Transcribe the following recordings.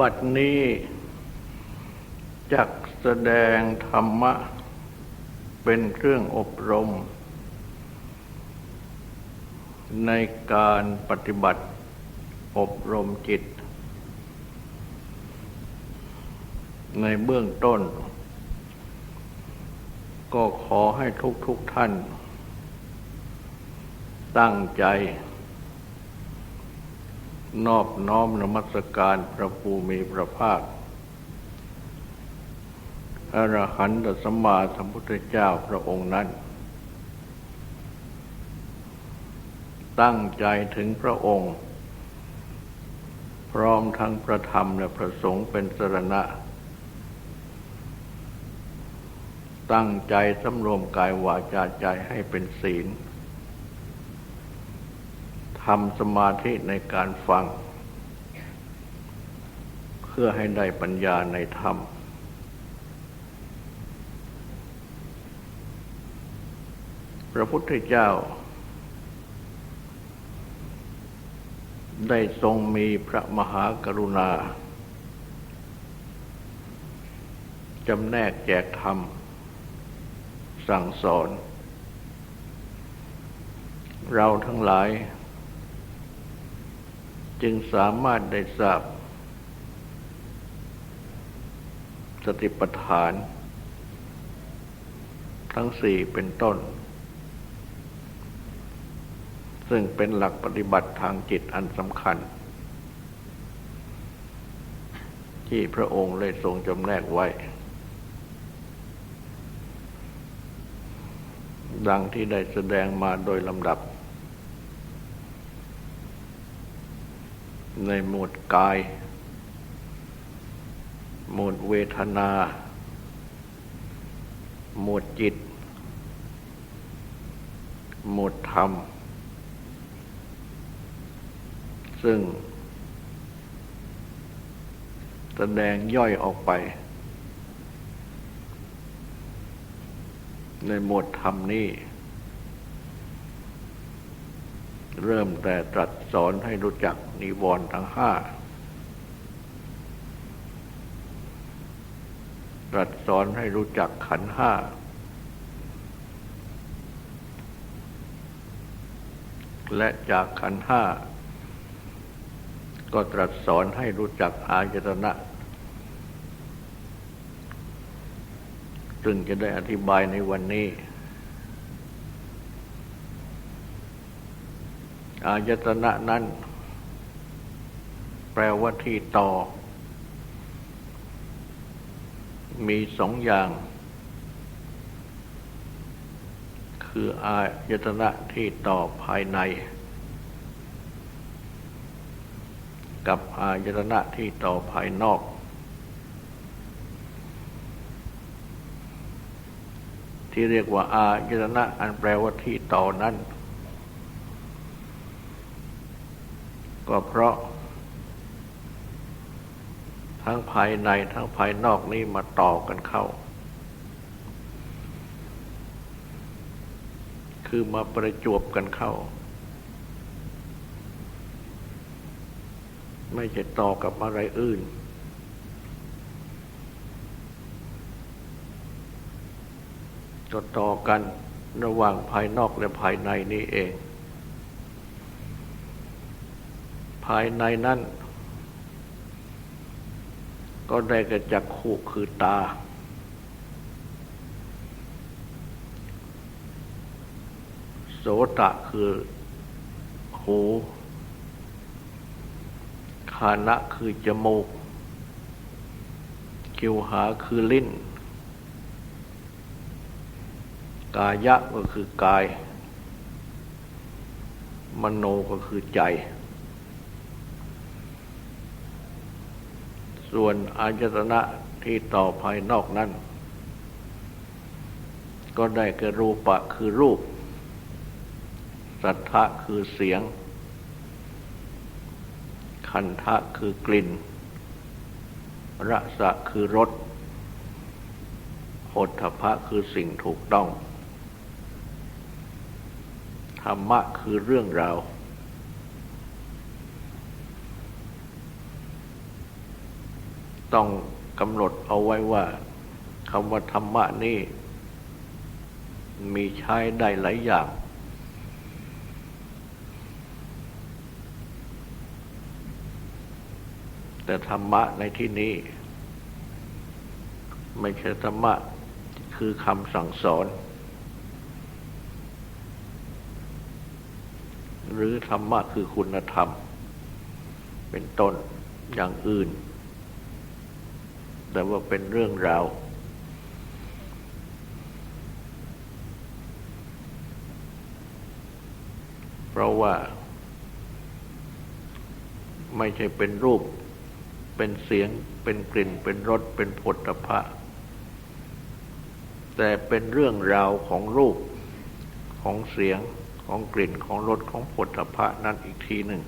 บัดนี้จักแสดงธรรมะ เป็นเครื่องอบรม ในการปฏิบัติอบรมจิต ในเบื้องต้น ก็ขอให้ทุกทุกท่าน ตั้งใจ นอบน้อมนมัสการพระภูมิพระภาคอรหันตสัมมาสัมพุทธเจ้าพระองค์นั้น ตั้งใจถึงพระองค์ พร้อมทั้งพระธรรมและพระสงฆ์เป็นสรณะ ตั้งใจสำรวมกายวาจาใจให้เป็นศีล ทำสมาธิในการฟัง เพื่อให้ได้ปัญญาในธรรม พระพุทธเจ้า ได้ทรงมีพระมหากรุณาจำแนกแจกธรรม สั่งสอน เราทั้งหลาย จึงสามารถได้ทราบ สติปัฏฐาน ทั้งสี่เป็นต้น ซึ่งเป็นหลักปฏิบัติทางจิตอันสำคัญ ที่พระองค์ได้ทรงจำแนกไว้ ดังที่ได้แสดงมาโดยลำดับ ในหมวดกาย หมวดเวทนา หมวดจิต หมวดธรรม ซึ่ง แสดงย่อยออกไป ในหมวดธรรมนี้ เริ่มแต่ตรัสสอนให้รู้จักนิวรณ์ทั้งห้า ตรัสสอนให้รู้จักขันห้า และจากขันห้า ก็ตรัสสอนให้รู้จักอายตนะซึ่งจะได้อธิบายในวันนี้ อายตนะนั้น แปลว่าที่ต่อ มีสองอย่าง คืออายตนะที่ต่อภายใน กับอายตนะที่ต่อภายนอกที่เรียกว่า อายตนะอันแปลว่าที่ต่อนั้น ก็เพราะ ทั้งภายในทั้งภายนอกนี้มาต่อกันเข้า คือมาประจวบกันเข้า ไม่ใช่ต่อกับอะไรอื่นก็ต่อกันระหว่างภายนอกและภายในนี่เอง ภายในนั้น ก็ได้กระจักขู่คือตา โสตะคือหูคานะคือจมูกคิวหาคือลิ้น กายะก็คือกาย มโนก็คือใจ ส่วนอายตนะที่ต่อภายนอกนั้น ก็ได้แก่รูปะคือรูป สัทธะคือเสียง คันทะคือกลิ่น รสะคือรสโหฏฐะคือสิ่งถูกต้อง ธรรมะคือเรื่องราว ต้องกำหนดเอาไว้ว่าคำว่าธรรมะนี่ มีใช้ได้หลายอย่าง แต่ธรรมะในที่นี้ ไม่ใช่ธรรมะคือคำสั่งสอน หรือธรรมะคือคุณธรรม เป็นต้นอย่างอื่น แต่ว่าเป็นเรื่องราว เพราะว่า ไม่ใช่เป็นรูป เป็นเสียง เป็นกลิ่น เป็นรส เป็นผลตภะแต่เป็นเรื่องราวของรูป ของเสียง ของกลิ่น ของรส ของผลตภะนั่นอีกทีหนึ่ง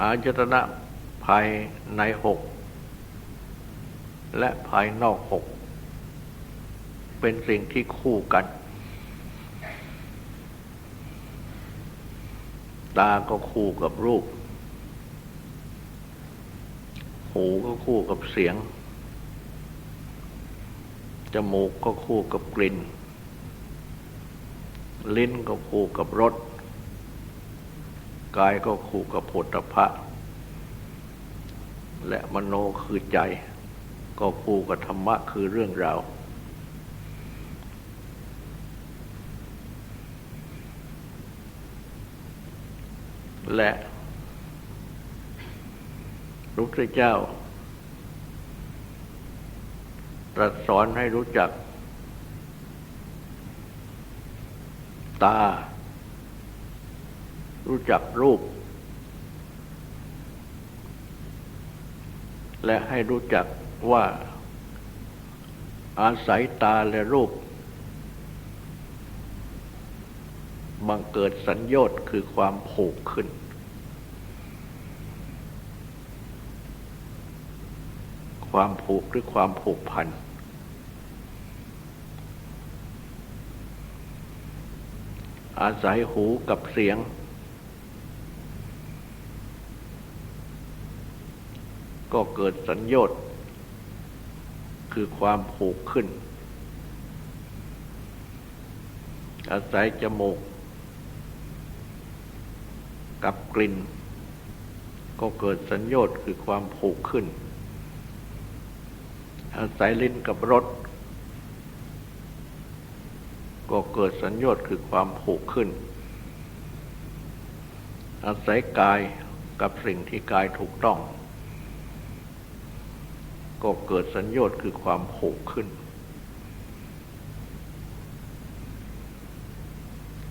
อายตนะภายในหกและภายนอกหกเป็นสิ่งที่คู่กัน ตาก็คู่กับรูป หูก็คู่กับเสียง จมูกก็คู่กับกลิ่น ลิ้นก็คู่กับรส กายก็คู่กับผลพะ และมโนคือใจ ก็คู่กับธรรมะคือเรื่องราวและพระพุทธเจ้า ตรัสสอนให้รู้จัก ตา รู้จักรูป และให้รู้จักว่าอาศัยตาและรูป บังเกิดสัญญต์คือความผูกขึ้น ความผูกหรือความผูกพัน อาศัยหูกับเสียง ก็เกิดสัญญต์คือความผูกขึ้น อาศัยจมูก กับกลิ่น ก็เกิดสัญญต์คือความผูกขึ้น อาศัยลิ้นกับรสก็เกิดสัญญต์คือความผูกขึ้น อาศัยกายกับสิ่งที่กายถูกต้อง ก็เกิดสัญญต์คือความผูกขึ้น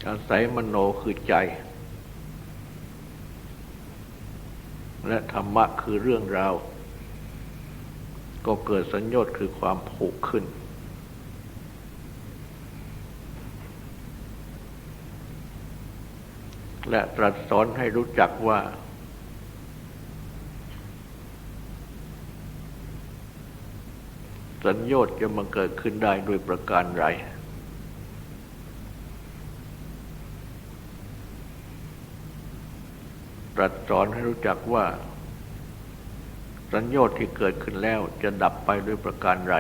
อาศัยมโนคือใจ และธรรมะคือเรื่องราว ก็เกิดสัญญต์คือความผูกขึ้นและตรัสสอนให้รู้จักว่า สัญญต์จะมาเกิดขึ้นได้ด้วยประการไรตรัสสอนให้รู้จักว่า สัญญต์ที่เกิดขึ้นแล้วจะดับไปด้วยประการไร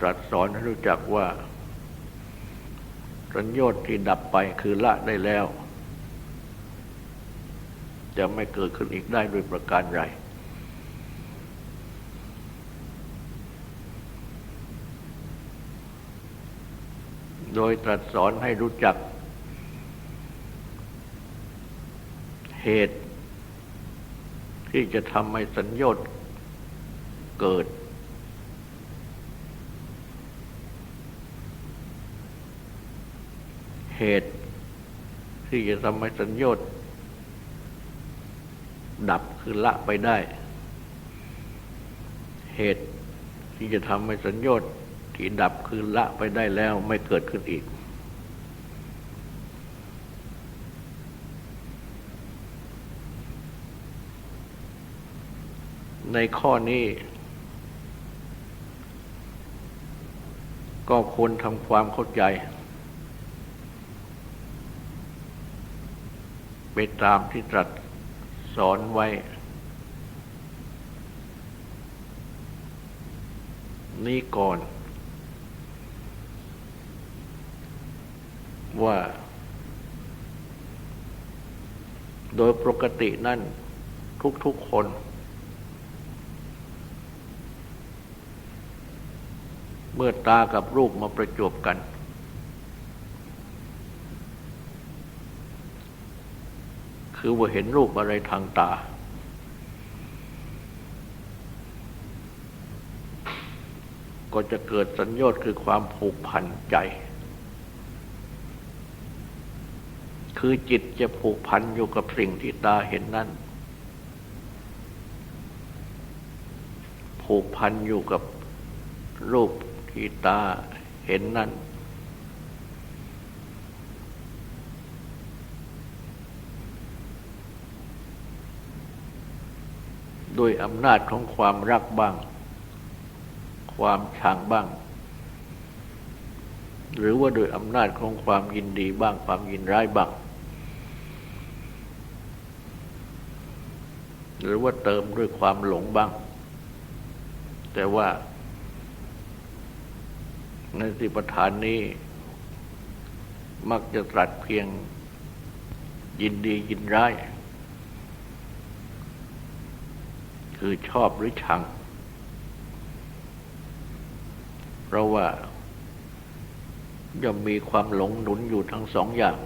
ตรัสสอนให้รู้จักว่า สัญญต์ที่ดับไปคือละได้แล้ว จะไม่เกิดขึ้นอีกได้ด้วยประการไรโดยตรัสสอนให้รู้จัก เหตุที่จะทำให้สัญญต์เกิด เหตุที่จะทำให้สัญญต์ ดับคือละไปได้ เหตุที่จะทำให้สัญญาที่ดับคือละไปได้แล้วไม่เกิดขึ้นอีก ในข้อนี้ ก็ควรทำความเข้าใจ ไปตามที่ตรัส สอนไว้ นี้ก่อน ว่า โดยปกตินั่นทุกๆคน เมื่อตากับรูปมาประจบกัน คือว่าเห็นรูปอะไรทางตา ก็จะเกิดสัญญาณคือความผูกพันใจ คือจิตจะผูกพันอยู่กับสิ่งที่ตาเห็นนั่น ผูกพันอยู่กับรูปที่ตาเห็นนั่น ด้วยอำนาจของความรักบ้าง ความชังบ้าง หรือว่าโดยอำนาจของความยินดีบ้าง ความยินร้ายบ้าง หรือว่าเติมด้วยความหลงบ้าง แต่ว่า ในสิปทานนี้ มักจะตรัสเพียงยินดียินร้าย คือชอบหรือชัง เพราะว่าย่อมมีความหลงหนุนอยู่ทั้งสองอย่าง